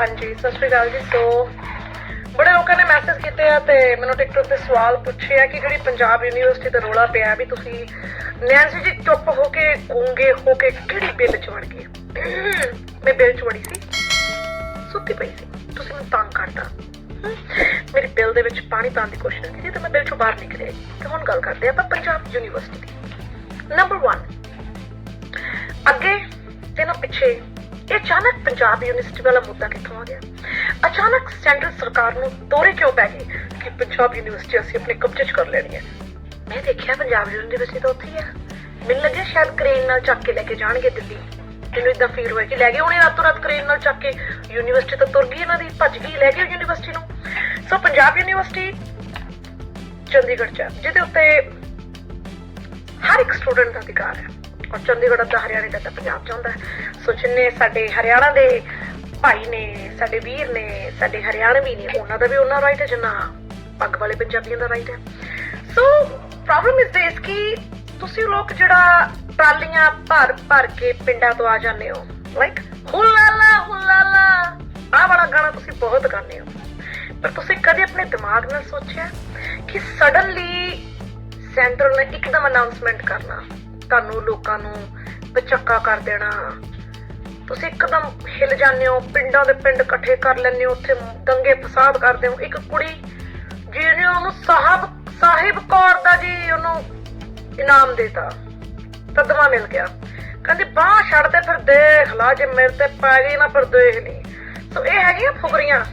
ਹਾਂਜੀ ਸਤਿ ਸ਼੍ਰੀ ਅਕਾਲ ਜੀ। ਸੋ ਬੜੇ ਲੋਕਾਂ ਨੇ ਮੈਸੇਜ ਕੀਤੇ ਆ ਤੇ ਮੈਨੂੰ ਟਿਕਟੋਕ ਤੇ ਸਵਾਲ ਪੁੱਛਿਆ ਕਿ ਜਿਹੜੀ ਪੰਜਾਬ ਯੂਨੀਵਰਸਿਟੀ ਦਾ ਰੋਲਾ ਪਿਆ ਵੀ ਤੁਸੀਂ ਨੈਂਸੀ ਜੀ ਚੁੱਪ ਹੋ ਕੇ ਗੂੰਗੇ ਹੋ ਕੇ ਕਿਹੜੀ ਬਿੱਲ ਚ ਵੜ ਗਏ? ਮੈਂ ਬਿੱਲ ਚ ਵੜੀ ਸੀ ਸੁੱਤੀ ਪਈ ਸੀ। ਤੁਸੀਂ ਮੈਨੂੰ ਤੰਗ ਕਰਤਾ। ਹਮ, ਮੇਰੀ ਬਿੱਲ ਦੇ ਵਿੱਚ ਪਾਣੀ ਪਾਉਣ ਦੀ ਕੋਸ਼ਿਸ਼ ਕੀਤੀ ਤੇ ਮੈਂ ਬਿੱਲ ਚੋਂ ਬਾਹਰ ਨਿਕਲੇ। ਤੇ ਹੁਣ ਗੱਲ ਕਰਦੇ ਆਪਾਂ ਪੰਜਾਬ ਯੂਨੀਵਰਸਿਟੀ ਦੀ। ਨੰਬਰ 1 ਅੱਗੇ ਤੇ ਨਾ ਪਿੱਛੇ ਇਹ ਅਚਾਨਕ ਪੰਜਾਬ ਯੂਨੀਵਰਸਿਟੀ ਵਾਲਾ ਮੁੱਦਾ ਕਿੱਥੋਂ ਆ ਗਿਆ? ਅਚਾਨਕ ਸੈਂਟਰ ਸਰਕਾਰ ਨੂੰ ਦੋਰੇ ਕਿਉਂ ਪੈ ਗਏ ਕਿ ਪੰਜਾਬ ਯੂਨੀਵਰਸਿਟੀ ਅਸੀਂ ਆਪਣੇ ਕਬਜ਼ੇ 'ਚ ਕਰ ਲੈਣੀ ਹੈ? ਮੈਂ ਦੇਖਿਆ ਪੰਜਾਬ ਯੂਨੀਵਰਸਿਟੀ ਤਾਂ ਉੱਥੇ ਹੀ ਆ। ਮੈਨੂੰ ਲੱਗਿਆ ਸ਼ਾਇਦ ਕਰੇਨ ਨਾਲ ਚੱਕ ਕੇ ਲੈ ਕੇ ਜਾਣਗੇ ਦਿੱਲੀ। ਮੈਨੂੰ ਇਦਾਂ ਫੀਲ ਹੋਇਆ ਕਿ ਲੈ ਗਏ ਉਹਨੇ ਰਾਤੋਂ ਰਾਤ ਕਰੇਨ ਨਾਲ ਚੱਕ ਕੇ। ਯੂਨੀਵਰਸਿਟੀ ਤਾਂ ਤੁਰ ਗਈ ਇਹਨਾਂ ਦੀ, ਭੱਜ ਗਈ, ਲੈ ਗਏ ਯੂਨੀਵਰਸਿਟੀ ਨੂੰ। ਸੋ ਪੰਜਾਬ ਯੂਨੀਵਰਸਿਟੀ, ਚੰਡੀਗੜ੍ਹ ਚ ਜਿਹਦੇ ਉੱਤੇ ਹਰ ਇੱਕ ਸਟੂਡੈਂਟ ਦਾ ਅਧਿਕਾਰ ਹੈ। ਔਰ ਚੰਡੀਗੜ੍ਹ ਦਾ ਹਰਿਆਣੇ ਦਾ ਤਾਂ ਪੰਜਾਬ ਚ ਆਉਂਦਾ ਸੋ ਜਿੰਨੇ ਸਾਡੇ ਹਰਿਆਣਾ ਦੇ ਭਾਈ ਨੇ, ਸਾਡੇ ਵੀਰ ਨੇ, ਸਾਡੇ ਹਰਿਆਣਵੀ ਨੇ, ਉਹਨਾਂ ਦਾ ਵੀ ਉਹਨਾਂ ਰਾਈਟ ਹੈ, ਜਿੰਨਾ ਪੱਗ ਵਾਲੇ ਪੰਜਾਬੀਆਂ ਦਾ ਰਾਈਟ ਹੈ। ਸੋ ਪ੍ਰੋਬਲਮ ਇਜ਼ ਦਿਸ ਕਿ ਤੁਸੀਂ ਲੋਕ ਜਿਹੜਾ ਟਰਾਲੀਆਂ ਭਰ ਭਰ ਕੇ ਪਿੰਡਾਂ ਤੋਂ ਆ ਜਾਂਦੇ ਹੋ ਲਾਈਕ ਹੁਲਾਲਾ ਹੁਲਾਲਾ, ਆਹ ਵਾਲਾ ਗਾਣਾ ਤੁਸੀਂ ਬਹੁਤ ਗਾਉਂਦੇ ਹੋ। ਪਰ ਤੁਸੀਂ ਕਦੇ ਆਪਣੇ ਦਿਮਾਗ ਨਾਲ ਸੋਚਿਆ ਕਿ ਸਡਨਲੀ ਸੈਂਟਰ ਨੇ ਇੱਕਦਮ ਅਨਾਉਂਸਮੈਂਟ ਕਰਨਾ? ਤੁਹਾਨੂੰ ਲੋਕਾਂ ਨੂੰ ਬਚੱਕਾ ਕਰ ਦੇਣਾ। ਤੁਸੀਂ ਇੱਕਦਮ ਹਿਲ ਜਾਂਦੇ ਹੋ, ਪਿੰਡਾਂ ਦੇ ਪਿੰਡ ਇਕੱਠੇ ਕਰ ਲੈਂਦੇ ਹੋ, ਉੱਥੇ ਦੰਗੇ ਫਸਾਦ ਕਰਦੇ ਹੋ। ਇੱਕ ਕੁੜੀ ਜਿਹਨੇ ਉਹਨੂੰ ਸਾਹਿਬ ਸਾਹਿਬ ਕੌਰ ਦਾ ਜੀ ਉਹਨੂੰ ਇਨਾਮ ਦੇਤਾ, ਤਦਮਾ ਮਿਲ ਗਿਆ। ਕਹਿੰਦੀ, ਬਾਹ ਛੱਡ ਤੇ ਫਿਰ ਦੇਖ ਲਾ, ਜੇ ਮੇਰੇ ਤੇ ਪੈ ਗਈ ਨਾ ਫਿਰ ਦੇਖ ਲਈ। ਸੋ ਇਹ ਹੈਗੀਆਂ ਫੁਗਰੀਆਂ।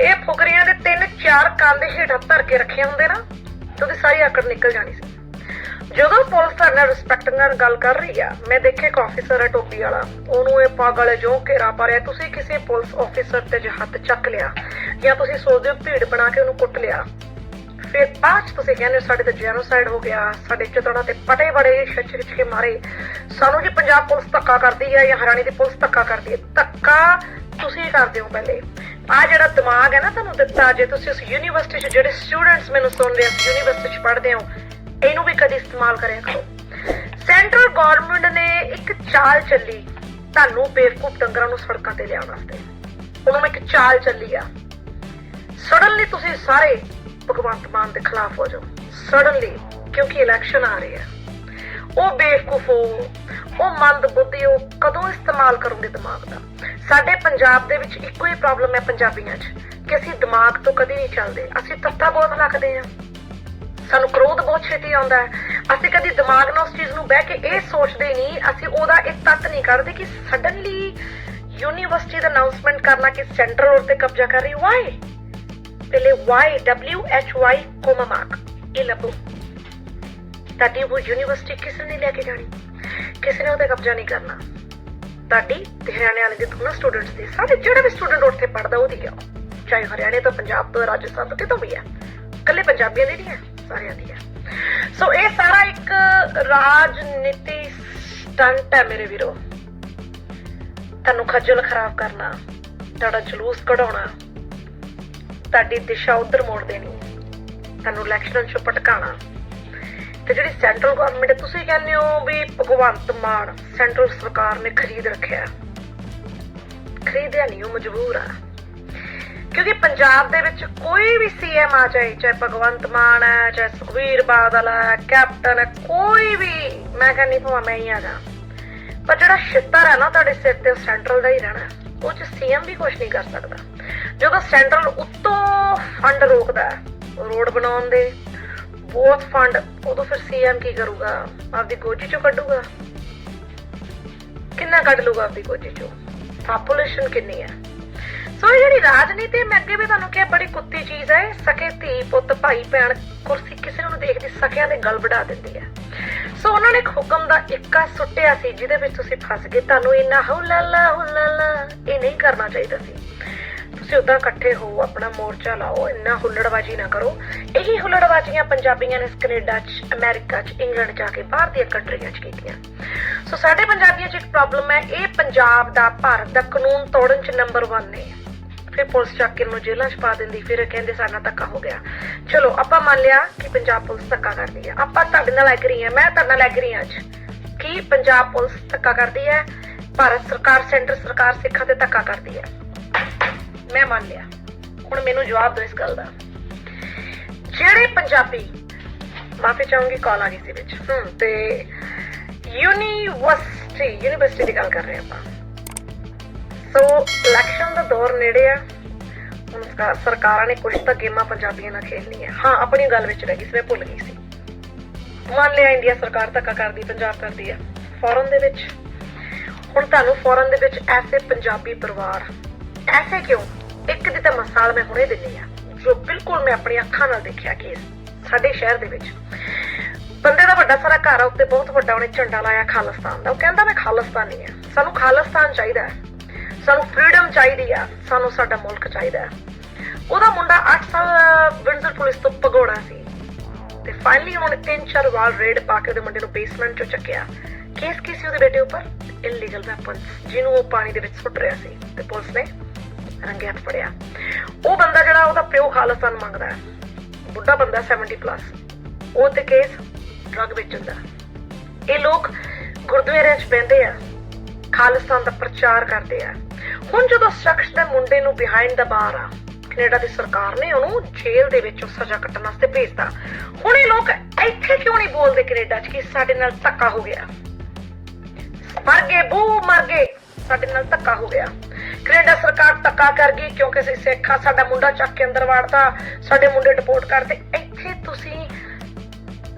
ਇਹ ਫੁਗਰੀਆਂ ਦੇ ਤਿੰਨ ਚਾਰ ਕੰਨ ਹੇਠਾਂ ਧਰ ਕੇ ਰੱਖੇ ਹੁੰਦੇ ਨਾ, ਤੇ ਉਹਦੀ ਸਾਰੀ ਆਕੜ ਨਿਕਲ ਜਾਣੀ ਸੀ। ਜਦੋਂ ਪੁਲਿਸ ਤੁਹਾਡੇ ਨਾਲ ਰਿਸਪੈਕਟ ਨਾਲ ਗੱਲ ਕਰ ਰਹੀ ਆ, ਮੈਂ ਦੇਖਿਆ ਇੱਕ ਆਫੀਸਰ ਹੈ ਟੋਪੀ ਵਾਲਾ। ਉਹਨੂੰ ਇਹ ਪਾਗਲ ਜੋ ਘੇਰਾ ਪਾ ਰਿਹਾ, ਤੁਸੀਂ ਕਿਸੇ ਪੁਲਿਸ ਆਫੀਸਰ ਤੇ ਜੇ ਹੱਥ ਚੱਕ ਲਿਆ, ਜਾਂ ਤੁਸੀਂ ਸੋਚਦੇ ਹੋ ਭੀੜ ਬਣਾ ਕੇ ਉਹਨੂੰ ਕੁੱਟ ਲਿਆ, ਫਿਰ ਬਾਅਦ ਤੁਸੀਂ ਕਹਿੰਦੇ ਸਾਡੇ ਤੇ ਜੈਨੋਸਾਈਡ ਹੋ ਗਿਆ, ਸਾਡੇ ਚਤੜਾ ਤੇ ਪਟੇ ਬੜੇ ਛਿੱਚ ਛਿੱਚ ਕੇ ਮਾਰੇ। ਸਾਨੂੰ ਜੀ ਪੰਜਾਬ ਪੁਲਿਸ ਧੱਕਾ ਕਰਦੀ ਹੈ ਜਾਂ ਹਰਿਆਣੇ ਦੀ ਪੁਲਿਸ ਧੱਕਾ ਕਰਦੀ ਹੈ ਧੱਕਾ ਤੁਸੀਂ ਕਰਦੇ ਹੋ ਪਹਿਲੇ। ਆ ਜਿਹੜਾ ਦਿਮਾਗ ਹੈ ਨਾ ਤੁਹਾਨੂੰ ਦਿੱਤਾ, ਜੇ ਤੁਸੀਂ ਉਸ ਯੂਨੀਵਰਸਿਟੀ 'ਚ ਜਿਹੜੇ ਸਟੂਡੈਂਟਸ ਮੈਨੂੰ ਸੁਣਦੇ ਰਹੇ ਹੋ ਯੂਨੀਵਰਸਿਟੀ 'ਚ ਪੜ੍ਹਦੇ ਹੋ ਇਹਨੂੰ ਵੀ ਕਦੀ ਇਸਤੇਮਾਲ ਕਰਿਆ ਕਰੋ। ਸੈਂਟਰਲ ਗਵਰਨਮੈਂਟ ਨੇ ਇੱਕ ਚਾਲ ਚੱਲੀ ਤੁਹਾਨੂੰ ਬੇਵਕੂਫ ਡੰਗਰਾਂ ਨੂੰ ਸੜਕਾਂ ਤੇ ਲਿਆਉਣ ਵਾਸਤੇ। ਉਹਨਾਂ ਨੂੰ ਇੱਕ ਚਾਲ ਚੱਲੀ ਆ। ਸਡਨਲੀ ਤੁਸੀਂ ਸਾਰੇ ਭਗਵੰਤ ਮਾਨ ਦੇ ਖਿਲਾਫ ਹੋ ਜਾਓ। ਸਡਨਲੀ ਕਿਉਂਕਿ ਇਲੈਕਸ਼ਨ ਆ ਰਹੀ ਹੈ ਉਹ ਬੇਵਕੂਫ ਹੋ, ਉਹ ਮੰਦ ਬੁੱਧੀ ਹੋ, ਕਦੋਂ ਇਸਤੇਮਾਲ ਕਰੋਗੇ ਦਿਮਾਗ ਦਾ? ਸਾਡੇ ਪੰਜਾਬ ਦੇ ਵਿੱਚ ਇੱਕੋ ਹੀ ਪ੍ਰੋਬਲਮ ਹੈ ਪੰਜਾਬੀਆਂ 'ਚ ਕਿ ਅਸੀਂ ਦਿਮਾਗ ਤੋਂ ਕਦੀ ਨਹੀਂ ਚੱਲਦੇ। ਅਸੀਂ ਤੱਤਾ ਬਹੁਤ ਰੱਖਦੇ ਹਾਂ। ਸਾਨੂੰ ਕ੍ਰੋਧ ਬਹੁਤ ਛੇਤੀ ਆਉਂਦਾ ਹੈ। ਅਸੀਂ ਕਦੀ ਦਿਮਾਗ ਨਾਲ ਉਸ ਚੀਜ਼ ਨੂੰ ਬਹਿ ਕੇ ਇਹ ਸੋਚਦੇ ਨਹੀਂ, ਅਸੀਂ ਉਹਦਾ ਇਹ ਤੱਤ ਨਹੀਂ ਕਰਦੇ ਕਿ ਸਡਨਲੀ ਯੂਨੀਵਰਸਿਟੀ ਦਾ ਅਨਾਉਂਸਮੈਂਟ ਕਰਨਾ ਕਿ ਸੈਂਟਰਲ ਔਰ ਤੇ ਕਬਜ਼ਾ ਕਰ ਰਹੀ ਵਾਈ ਪਹਿਲੇ Y W H Y comma mark ਇਹ ਲੱਭੋ। ਤੁਹਾਡੀ ਉਹ ਯੂਨੀਵਰਸਿਟੀ ਕਿਸੇ ਨੇ ਲੈ ਕੇ ਜਾਣੀ? ਕਿਸੇ ਨੇ ਉਹਤੇ ਕਬਜ਼ਾ ਨਹੀਂ ਕਰਨਾ? ਤੁਹਾਡੀ ਤੇ ਹਰਿਆਣੇ ਵਾਲੇ ਦੇ ਦੋਨੋਂ ਸਟੂਡੈਂਟਸ ਦੀ, ਸਾਰੇ ਜਿਹੜੇ ਵੀ ਸਟੂਡੈਂਟ ਉੱਥੇ ਪੜਦਾ ਉਹਦੀ ਆ ਚਾਹੇ ਹਰਿਆਣੇ ਤੋਂ, ਪੰਜਾਬ ਤੋਂ, ਰਾਜਸਥਾਨ ਤੋਂ ਕਿਤੋਂ ਵੀ ਆ ਕੱਲੇ ਪੰਜਾਬੀਆਂ ਦੀ ਨਹੀਂ ਹੈ। ਸਾਰਿਆਂ ਦੀ ਹੈ। ਸੋ ਇਹ ਸਾਰਾ ਇੱਕ ਰਾਜਨੀਤੀ ਸਟੰਟ ਹੈ ਮੇਰੇ ਵੀਰੋ। ਤੁਹਾਨੂੰ ਖੱਜਲ ਖਰਾਬ ਕਰਨਾ, ਤੁਹਾਡਾ ਜਲੂਸ ਕਢਾਉਣਾ, ਤੁਹਾਡੀ ਦਿਸ਼ਾ ਉਧਰ ਮੋੜ ਦੇਣੀ, ਤੁਹਾਨੂੰ ਇਲੈਕਸ਼ਨ 'ਚ ਭਟਕਾਣਾ ਤੇ ਜਿਹੜੀ ਸੈਂਟਰਲ ਗਵਰਨਮੈਂਟ ਤੁਸੀਂ ਕਹਿੰਦੇ ਹੋ ਵੀ ਭਗਵੰਤ ਮਾਨ ਸੈਂਟਰਲ ਸਰਕਾਰ ਨੇ ਖਰੀਦ ਰੱਖਿਆ। ਖਰੀਦਿਆ ਨਹੀਂ, ਉਹ ਮਜਬੂਰ ਆ। ਕਿਉਂਕਿ ਪੰਜਾਬ ਦੇ ਵਿੱਚ ਕੋਈ ਵੀ ਸੀਐਮ ਆ ਜਾਏ, ਚਾਹੇ ਭਗਵੰਤ ਮਾਨ ਹੈ, ਚਾਹੇ ਸੁਖਵੀਰ ਬਾਦਲ ਹੈ, ਕੈਪਟਨ ਹੈ, ਕੋਈ ਵੀ, ਮੈਂ ਕਹਿੰਦੀ ਭਾਵੇਂ ਮੈਂ ਹੀ ਆ ਪਰ ਜਿਹੜਾ ਛਿੱਤਰ ਹੈ ਨਾ, ਤੁਹਾਡੇ ਸਿਰ ਤੇ ਸੈਂਟਰਲ ਦਾ ਹੀ ਰਹਿਣਾ। ਉਹ ਚ ਸੀਐਮ ਵੀ ਕੁਝ ਨਹੀਂ ਕਰ ਸਕਦਾ। ਜਦੋਂ ਸੈਂਟਰਲ ਉੱਤੋਂ ਫੰਡ ਰੋਕਦਾ ਰੋਡ ਬਣਾਉਣ ਦੇ ਬਹੁਤ ਫੰਡ ਉਦੋਂ ਫਿਰ ਸੀਐਮ ਕੀ ਕਰੂਗਾ? ਆਪਦੀ ਗੋਜੀ ਚੋਂ ਕੱਢੂਗਾ? ਕਿੰਨਾ ਕੱਢ ਲੂਗਾ ਆਪਦੀ ਗੋਜੀ ਚੋਂ? ਪਾਪੂਲੇਸ਼ਨ ਕਿੰਨੀ ਹੈ? ਸੋ ਇਹ ਜਿਹੜੀ ਰਾਜਨੀਤੀ ਹੈ, ਮੈਂ ਅੱਗੇ ਵੀ ਤੁਹਾਨੂੰ ਕਿਹਾ ਬੜੀ ਕੁੱਤੀ ਚੀਜ਼ ਹੈ। ਸਕੇ ਧੀ ਪੁੱਤ ਭਾਈ ਭੈਣ ਕੁਰਸੀ ਕਿਸੇ ਨੂੰ ਦੇਖਦੀ ਸਕਿਆਂ ਦੇ ਗਲ ਵੜਾ ਦਿੰਦੀ ਹੈ। ਸੋ ਉਹਨਾਂ ਨੇ ਇੱਕ ਹੁਕਮ ਦਾ ਇੱਕਾ ਸੁੱਟਿਆ ਸੀ ਜਿਹਦੇ ਵਿੱਚ ਤੁਸੀਂ ਫਸ ਗਏ। ਤੁਹਾਨੂੰ ਇੰਨਾ ਹੁਲਾਲਾ ਹੁਲਾਲਾ ਇਹ ਨਹੀਂ ਕਰਨਾ ਚਾਹੀਦਾ ਸੀ। ਤੁਸੀਂ ਉਦਾਂ ਇਕੱਠੇ ਹੋ ਆਪਣਾ ਮੋਰਚਾ ਲਾਓ ਇੰਨਾ ਹੁੱਲੜਬਾਜੀ ਨਾ ਕਰੋ। ਇਹੀ ਹੁੱਲੜਬਾਜ਼ੀਆਂ ਪੰਜਾਬੀਆਂ ਨੇ ਕੈਨੇਡਾ 'ਚ ਅਮਰੀਕਾ 'ਚ ਇੰਗਲੈਂਡ ਜਾ ਕੇ ਬਾਹਰ ਦੀਆਂ ਕੰਟਰੀਆਂ 'ਚ ਕੀਤੀਆਂ। ਸੋ ਸਾਡੇ ਪੰਜਾਬੀਆਂ 'ਚ ਇੱਕ ਪ੍ਰੋਬਲਮ ਹੈ ਇਹ ਪੰਜਾਬ ਦਾ ਭਾਰਤ ਦਾ ਕਾਨੂੰਨ ਤੋੜਨ 'ਚ ਨੰਬਰ 1 ਨੇ। ਫਿਰ ਪੁਲਿਸ ਚੱਕ ਕੇ ਨੂੰ ਜੇਲ੍ਹਾਂ 'ਚ ਪਾ ਦਿੰਦੀ, ਫਿਰ ਕਹਿੰਦੇ ਸਾਡਾ ਧੱਕਾ ਹੋ ਗਿਆ। ਚਲੋ, ਆਪਾਂ ਮੰਨ ਲਿਆ ਕਿ ਪੰਜਾਬ ਪੁਲਿਸ ਧੱਕਾ ਕਰਦੀ ਹੈ। ਆਪਾਂ ਤੁਹਾਡੇ ਨਾਲ ਐਗਰੀ ਹਾਂ, ਮੈਂ ਤੁਹਾਡੇ ਨਾਲ ਐਗਰੀ ਹਾਂ ਅੱਜ ਕਿ ਪੰਜਾਬ ਪੁਲਿਸ ਧੱਕਾ ਕਰਦੀ ਹੈ, ਭਾਰਤ ਸਰਕਾਰ, ਸੈਂਟਰ ਸਰਕਾਰ ਸਿੱਖਾਂ ਤੇ ਧੱਕਾ ਕਰਦੀ ਹੈ। ਮੈਂ ਮੰਨ ਲਿਆ। ਹੁਣ ਮੈਨੂੰ ਜਵਾਬ ਦਿਓ ਇਸ ਗੱਲ ਦਾ। ਜਿਹੜੇ ਪੰਜਾਬੀ, ਮਾਫੀ ਚਾਹੂੰਗੀ, ਕਾਲ ਆ ਗਈ ਸੀ ਵਿੱਚ। ਹੂੰ, ਤੇ ਯੂਨੀਵਰਸਿਟੀ ਯੂਨੀਵਰਸਿਟੀ ਦੀ ਗੱਲ ਕਰ ਰਹੇ ਆਪਾਂ। ਸੋ ਇਲੈਕਸ਼ਨ ਦਾ ਦੌਰ ਨੇੜੇ ਆ। ਹੁਣ ਸਰਕਾਰਾਂ ਨੇ ਕੁਝ ਤਾਂ ਗੇਮਾਂ ਪੰਜਾਬੀਆਂ ਨਾਲ ਖੇਲਣੀਆਂ ਹਾਂ, ਆਪਣੀ ਗੱਲ ਵਿੱਚ ਰਹਿ ਗਈ ਸੀ, ਮੈਂ ਭੁੱਲ ਗਈ ਸੀ। ਮੰਨ ਲਿਆ ਇੰਡੀਆ ਸਰਕਾਰ ਧੱਕਾ ਕਰਦੀ, ਪੰਜਾਬ ਕਰਦੀ ਆ। ਫੋਰਨ ਦੇ ਵਿੱਚ। ਹੁਣ ਤੁਹਾਨੂੰ ਫੋਰਨ ਦੇ ਵਿੱਚ ਐਸੇ ਪੰਜਾਬੀ ਪਰਿਵਾਰ, ਐਸੇ ਕਿਉਂ? ਇੱਕ ਦੀ ਤਾਂ ਮਸਾਲ ਮੈਂ ਹੁਣੇ ਦਿੰਨੀ ਆ, ਜੋ ਬਿਲਕੁਲ ਮੈਂ ਆਪਣੀ ਅੱਖਾਂ ਨਾਲ ਦੇਖਿਆ ਕਿ ਸਾਡੇ ਸ਼ਹਿਰ ਦੇ ਵਿੱਚ। ਬੰਦੇ ਦਾ ਵੱਡਾ ਸਾਰਾ ਘਰ ਆ, ਉੱਤੇ ਬਹੁਤ ਵੱਡਾ ਉਹਨੇ ਝੰਡਾ ਲਾਇਆ ਖਾਲਿਸਤਾਨ ਦਾ। ਉਹ ਕਹਿੰਦਾ, ਮੈਂ ਖਾਲਿਸਤਾਨੀ ਆ। ਸਾਨੂੰ ਖਾਲਿਸਤਾਨ ਚਾਹੀਦਾ ਹੈ। ਸਾਨੂੰ ਫ੍ਰੀडम ਚਾਹੀਦੀ ਆ, ਸਾਨੂੰ ਸਾਡਾ ਮੁਲਕ ਚਾਹੀਦਾ ਹੈ ਉਹਦਾ ਮੁੰਡਾ 8 ਸਾਲ ਵਿੰਡਸਰ ਪੁਲਿਸ ਤੋਂ ਭਗੌੜਾ ਸੀ। ਤੇ ਫਾਈਨਲੀ ਉਹਨੇ ਤਿੰਨ ਚਾਰ ਵਾਰ ਰੇਡ ਪਾ ਕੇ ਉਹਦੇ ਮੁੰਡੇ ਨੂੰ ਬੇਸਮੈਂਟ ਚੋਂ ਚੱਕਿਆ। ਕੇਸ ਕੀ ਸੀ ਉਹਦੇ ਬੇਟੇ ਉੱਪਰ? ਇਲੀਗਲ ਵੈਪਨਸ ਜਿਹਨੂੰ ਉਹ ਪਾਣੀ ਦੇ ਵਿੱਚ ਸੁੱਟ ਰਿਹਾ ਸੀ। ਤੇ ਪੁਲਿਸ ਨੇ ਰੰਗੇ ਹੱਥ ਫੜਿਆ। ਉਹ ਬੰਦਾ ਜਿਹੜਾ, ਉਹਦਾ ਪਿਓ ਖਾਲਿਸਤਾਨ ਮੰਗਦਾ ਹੈ। ਬੁੱਢਾ ਬੰਦਾ 70 ਪਲੱਸ ਉਹ ਤੇ ਕੇਸ ਡਰਗ ਵੇਚਣ ਦਾ ਇਹ ਲੋਕ ਗੁਰਦੁਆਰਿਆਂ 'ਚ ਬਹਿੰਦੇ ਆ। ਖਾਲਿਸਤਾਨ ਦਾ ਪ੍ਰਚਾਰ ਕਰਦੇ ਆ। ਹੁਣ ਜਦੋਂ ਸ਼ਖਸ ਦੇ ਮੁੰਡੇ ਨੂੰ ਬਿਹਾਈਂਡ ਦਾ ਬਾਰ ਆ, ਕੈਨੇਡਾ ਦੀ ਸਰਕਾਰ ਨੇ ਉਹਨੂੰ ਜੇਲ੍ਹ ਦੇ ਵਿੱਚੋਂ ਸਜ਼ਾ ਕੱਟਣ ਵਾਸਤੇ ਭੇਜਤਾ। ਹੁਣ ਇਹ ਲੋਕ ਇੱਥੇ ਕਿਉਂ ਨਹੀਂ ਬੋਲਦੇ ਕੈਨੇਡਾ 'ਚ ਕਿ ਸਾਡੇ ਨਾਲ ਧੱਕਾ ਹੋ ਗਿਆ? ਮਰ ਗਏ ਬੂ ਮਰ ਗਏ, ਸਾਡੇ ਨਾਲ ਧੱਕਾ ਹੋ ਗਿਆ। ਕੈਨੇਡਾ ਸਰਕਾਰ ਧੱਕਾ ਕਰ ਗਈ ਕਿਉਂਕਿ ਅਸੀਂ ਸਿੱਖਾ ਸਾਡਾ ਮੁੰਡਾ ਚੱਕ ਕੇ ਅੰਦਰ ਵਾੜਤਾ, ਸਾਡੇ ਮੁੰਡੇ ਡਿਪੋਰਟ ਕਰਤੇ ਇੱਥੇ ਤੁਸੀਂ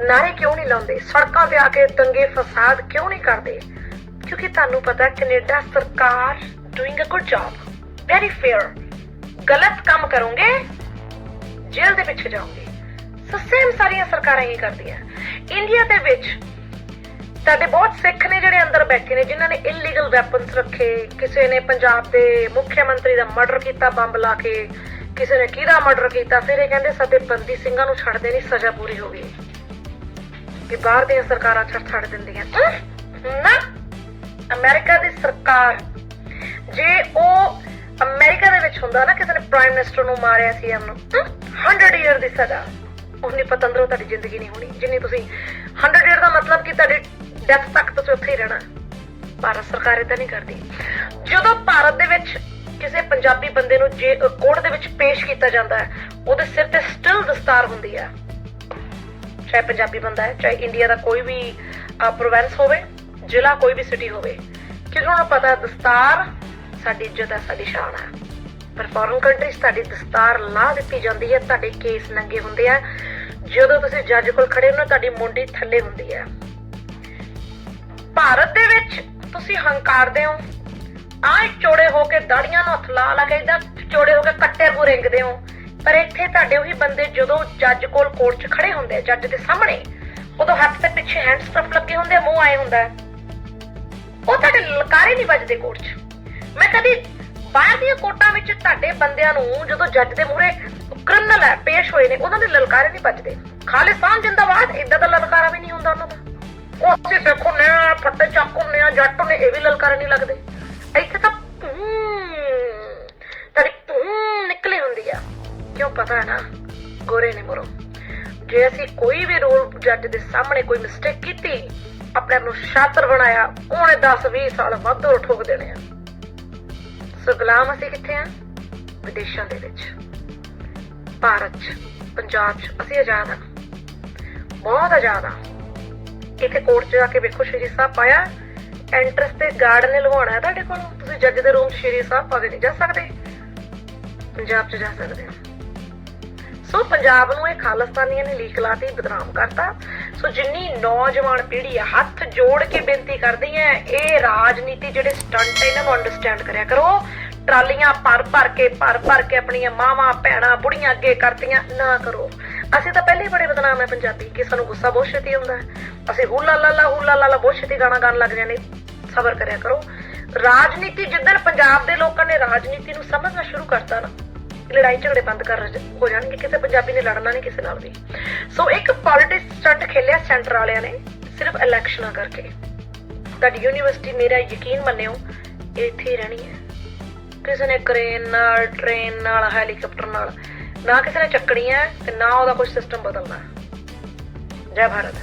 ਨਾਰੇ ਕਿਉਂ ਨਹੀਂ ਲਾਉਂਦੇ? ਸੜਕਾਂ ਤੇ ਆ ਕੇ ਦੰਗੇ, ਫਸਾਦ ਕਿਉਂ ਨਹੀਂ ਕਰਦੇ? ਕਿਉਂਕਿ ਤੁਹਾਨੂੰ ਪਤਾ ਕੈਨੇਡਾ ਸਰਕਾਰ doing a good job very fair ਗਲਤ ਕੰਮ ਕਰੋਗੇ ਜੇਲ੍ਹ ਦੇ ਪਿੱਛੇ ਜਾਓਗੇ। ਸੋ ਸੇਮ ਸਾਰੀਆਂ ਸਰਕਾਰਾਂ ਹੀ ਕਰਦੀਆਂ। ਇੰਡੀਆ ਦੇ ਵਿੱਚ ਸਾਡੇ ਬਹੁਤ ਸਿੱਖ ਨੇ ਜਿਹੜੇ ਅੰਦਰ ਬੈਠੇ ਨੇ ਜਿਨ੍ਹਾਂ ਨੇ ਇਲੀਗਲ ਵੈਪਨਸ ਰੱਖੇ ਕਿਸੇ ਨੇ ਪੰਜਾਬ ਦੇ ਮੁੱਖ ਮੰਤਰੀ ਦਾ ਮਰਡਰ ਕੀਤਾ ਬੰਬ ਲਾ ਕੇ ਕਿਸੇ ਨੇ ਕਿਹਦਾ ਮਰਡਰ ਕੀਤਾ ਫਿਰ ਇਹ ਕਹਿੰਦੇ ਸਾਡੇ ਬੰਦੀ ਸਿੰਘਾਂ ਨੂੰ ਛੱਡ ਦੇਣੀ ਸਜ਼ਾ ਪੂਰੀ ਹੋ ਗਈ। ਕਿ ਬਾਹਰ ਦੀਆਂ ਸਰਕਾਰਾਂ ਛੱਡ ਛੱਡ ਦਿੰਦੀਆਂ। ਅਹ, ਨਾ! ਅਮਰੀਕਾ ਦੀ ਸਰਕਾਰ ਜੇ ਉਹ ਅਮਰੀਕਾ ਦੇ ਵਿੱਚ ਹੁੰਦਾ ਨਾ, ਕਿਸੇ ਨੇ ਪ੍ਰਾਈਮ ਮਿਨਿਸਟਰ ਨੂੰ ਮਾਰਿਆ ਸੀ ਉਹਨੂੰ 100 ਇਅਰ ਦੀ ਸਜ਼ਾ ਉਨੀ ਪਤੰਦਰੋਂ ਤੁਹਾਡੀ ਜ਼ਿੰਦਗੀ ਨਹੀਂ ਹੋਣੀ, ਜਿੰਨੀ ਤੁਸੀਂ 100 ਇਅਰ ਦਾ ਮਤਲਬ ਕਿ ਤੁਹਾਡੀ ਡੈਥ ਤੱਕ ਤੁਸੀਂ ਉੱਥੇ ਹੀ ਰਹਿਣਾ। ਭਾਰਤ ਸਰਕਾਰ ਇਦਾਂ ਨਹੀਂ ਕਰਦੀ। ਜਦੋਂ ਭਾਰਤ ਦੇ ਵਿੱਚ ਕਿਸੇ ਪੰਜਾਬੀ ਬੰਦੇ ਨੂੰ ਜੇ ਕੋਰਟ ਦੇ ਵਿੱਚ ਪੇਸ਼ ਕੀਤਾ ਜਾਂਦਾ ਹੈ, ਉਹਦੇ ਸਿਰ ਤੇ ਸਟਿਲ ਦਸਤਾਰ ਹੁੰਦੀ ਹੈ। ਚਾਹੇ ਪੰਜਾਬੀ ਬੰਦਾ ਹੈ, ਚਾਹੇ ਇੰਡੀਆ ਦਾ ਕੋਈ ਵੀ ਪ੍ਰੋਵਿੰਸ ਹੋਵੇ, ਜ਼ਿਲ੍ਹਾ ਕੋਈ ਵੀ ਸਿਟੀ ਹੋਵੇ, ਕਿਉਂਕਿ ਉਹਨਾਂ ਨੂੰ ਪਤਾ ਦਸਤਾਰ ਸਾਡੀ ਇੱਜ਼ਤ ਹੈ, ਸਾਡੀ ਸ਼ਾਨ ਹੈ। ਪਰ ਫੋਰਨ ਕੰਟਰੀਜ਼ ਤੁਹਾਡੀ ਦਸਤਾਰ ਲਾ ਦਿੱਤੀ ਜਾਂਦੀ ਹੈ, ਤੁਹਾਡੇ ਕੇਸ ਨੰਗੇ ਹੁੰਦੇ ਆ। ਜਦੋਂ ਤੁਸੀਂ ਜੱਜ ਕੋਲ ਖੜੇ ਹੋ ਤੁਹਾਡੀ ਮੁੰਡੀ ਥੱਲੇ ਹੁੰਦੀ ਹੈ। ਭਾਰਤ ਦੇ ਵਿੱਚ ਤੁਸੀਂ ਹੰਕਾਰਦੇ ਹੋ। ਆਹ ਚੋੜੇ ਹੋ ਕੇ ਦਾੜੀਆਂ ਨੂੰ ਹੱਥ ਲਾ ਲਾ ਕੇ ਇਦਾਂ ਚੋੜੇ ਹੋ ਕੇ ਕੱਟੇ ਨੂੰ ਰਿੰਗਦੇ ਹੋ। ਪਰ ਇੱਥੇ ਤੁਹਾਡੇ ਉਹੀ ਬੰਦੇ ਜਦੋਂ ਜੱਜ ਕੋਲ ਕੋਰਟ 'ਚ ਖੜੇ ਹੁੰਦੇ ਆ ਜੱਜ ਦੇ ਸਾਹਮਣੇ, ਉਦੋਂ ਹੱਥ ਤੇ ਪਿੱਛੇ ਹੈਂਡ ਸਟਫ ਲੱਗੇ ਹੁੰਦੇ ਮੂੰਹ ਆਏ ਹੁੰਦਾ ਉਹ ਤੁਹਾਡੇ ਲਕਾਰੇ ਨਹੀਂ ਵੱਜਦੇ ਕੋਰਟ 'ਚ। ਮੈਂ ਕਦੀ ਬਾਹਰ ਦੀਆਂ ਕੋਟਾਂ ਵਿੱਚ ਤੁਹਾਡੇ ਬੰਦਿਆਂ ਨੂੰ ਜਦੋਂ ਜੱਜ ਦੇ ਮੂਹਰੇ ਕ੍ਰਿਮੀਨਲ ਹੈ ਪੇਸ਼ ਹੋਏ ਨੇ ਉਹਨਾਂ ਦੇ ਲਲਕਾਰੇ ਨਹੀਂ ਵੱਜਦੇ ਖਾਲਿਸਤਾਨ ਜਿੰਦਾਬਾਦ ਇਦਾਂ ਦਾ ਲਲਕਾਰਾ ਵੀ ਨਹੀਂ ਹੁੰਦਾ ਉਹਨਾਂ ਦਾ। ਉਹ ਅਸੀਂ ਦੇਖੋ ਨੇ ਫੱਟੇ ਚੱਕੂ ਨੇ ਜੱਟ ਨੇ ਇਹ ਵੀ ਲਲਕਾਰੇ ਨਹੀਂ ਲੱਗਦੇ। ਇੱਥੇ ਤਾਂ ਹਮ, ਤੁਹਾਡੀ ਹੁੰਦੀ ਆ। ਕਿਉਂ ਪਤਾ ਹੈ ਨਾ ਗੋਰੇ ਨੇ ਮਰੋ। ਜੇ ਅਸੀਂ ਕੋਈ ਵੀ ਰੋਲ ਜੱਜ ਦੇ ਸਾਹਮਣੇ ਕੋਈ ਮਿਸਟੇਕ ਕੀਤੀ ਆਪਣੇ ਆਪ ਨੂੰ ਸ਼ਾਤਰ ਬਣਾਇਆ ਉਹਨੇ 10 20 ਸਾਲ ਵੱਧ ਹੋਰ ਠੋਕ ਦੇਣੇ ਆ। ਸੋ ਗੁਲਾਮ ਅਸੀਂ ਕਿੱਥੇ ਆ? ਵਿਦੇਸ਼ਾਂ ਦੇ ਵਿੱਚ। ਭਾਰਤ ਚ, ਪੰਜਾਬ ਚ ਅਸੀਂ ਆਜ਼ਾਦ ਆ। ਬਹੁਤ ਆਜ਼ਾਦ ਆ। ਇੱਥੇ ਕੋਰਟ 'ਚ ਜਾ ਕੇ ਵੇਖੋ ਸ਼੍ਰੀ ਸਾਹਿਬ ਪਾਇਆ ਐਂਟਰਸ ਤੇ ਗਾਰਡ ਨੇ ਲਵਾਉਣਾ ਹੈ ਤੁਹਾਡੇ ਕੋਲ। ਤੁਸੀਂ ਜੱਜ ਦੇ ਰੂਮ 'ਚ ਸ਼੍ਰੀ ਸਾਹਿਬ ਪਾ ਕੇ ਨਹੀਂ ਜਾ ਸਕਦੇ। ਪੰਜਾਬ 'ਚ ਜਾ ਸਕਦੇ ਹੋ ਸੋ ਪੰਜਾਬ ਨੂੰ ਇਹ ਖਾਲਿਸਤਾਨੀਆਂ ਨੇ ਲੀਕ ਲਾਤੀ, ਬਦਨਾਮ ਕਰਤਾ। ਸੋ ਜਿੰਨੀ ਨੌਜਵਾਨ ਪੀੜ੍ਹੀ ਆ, ਹੱਥ ਜੋੜ ਕੇ ਬੇਨਤੀ ਕਰਦੀ ਹੈ ਇਹ ਰਾਜਨੀਤੀ ਜਿਹੜੇ ਸਟੰਟ ਇਹਨਾਂ ਨੂੰ ਅੰਡਰਸਟੈਂਡ ਕਰਿਆ ਕਰੋ। ਟਰਾਲੀਆਂ ਭਰ ਭਰ ਕੇ, ਭਰ ਭਰ ਕੇ ਆਪਣੀਆਂ ਮਾਵਾਂ, ਭੈਣਾਂ, ਬੁੜੀਆਂ ਅੱਗੇ ਕਰਤੀਆਂ ਨਾ ਕਰੋ। ਅਸੀਂ ਤਾਂ ਪਹਿਲੇ ਹੀ ਬੜੇ ਬਦਨਾਮ ਹੈ ਪੰਜਾਬੀ, ਕਿ ਸਾਨੂੰ ਗੁੱਸਾ ਬਹੁਤ ਛੇਤੀ ਆਉਂਦਾ ਹੈ। ਅਸੀਂ ਹੁਲਾ ਲਾ ਲਾ ਹੁਲਾ ਲਾ ਲਾ ਬਹੁਤ ਛੇਤੀ ਗਾਣਾ ਗਾਣ ਲੱਗ ਜਾਂਦੇ, ਸਬਰ ਕਰਿਆ ਕਰੋ। ਰਾਜਨੀਤੀ ਜਿੱਦਣ ਪੰਜਾਬ ਦੇ ਲੋਕਾਂ ਨੇ ਰਾਜਨੀਤੀ ਨੂੰ ਸਮਝਣਾ ਸ਼ੁਰੂ ਕਰਤਾ ਨਾ ਲੜਾਈ ਝਗੜੇ ਬੰਦ ਕਰ ਹੋ ਜਾਣਗੇ, ਕਿਸੇ ਪੰਜਾਬੀ ਨੇ ਲੜਨਾ ਨਹੀਂ ਕਿਸੇ ਨਾਲ ਵੀ। ਸੋ ਇੱਕ ਪੋਲਿਟਿਕਸ ਸਟੰਟ ਖੇਲਿਆ ਸੈਂਟਰ ਵਾਲਿਆਂ ਨੇ, ਸਿਰਫ ਇਲੈਕਸ਼ਨਾਂ ਕਰਕੇ। ਤੁਹਾਡੀ ਯੂਨੀਵਰਸਿਟੀ ਮੇਰਾ ਯਕੀਨ ਮੰਨਿਓ ਇਹ ਇੱਥੇ ਹੀ ਰਹਿਣੀ ਹੈ। ਕਿਸੇ ਨੇ ਕਰੇਨ ਨਾਲ ਟ੍ਰੇਨ ਨਾਲ ਹੈਲੀਕਾਪਟਰ ਨਾਲ, ਨਾ ਕਿਸੇ ਨੇ ਚੱਕਣੀ ਹੈ ਤੇ ਨਾ ਉਹਦਾ ਕੋਈ ਸਿਸਟਮ ਬਦਲਣਾ। ਜੈ ਭਾਰਤ।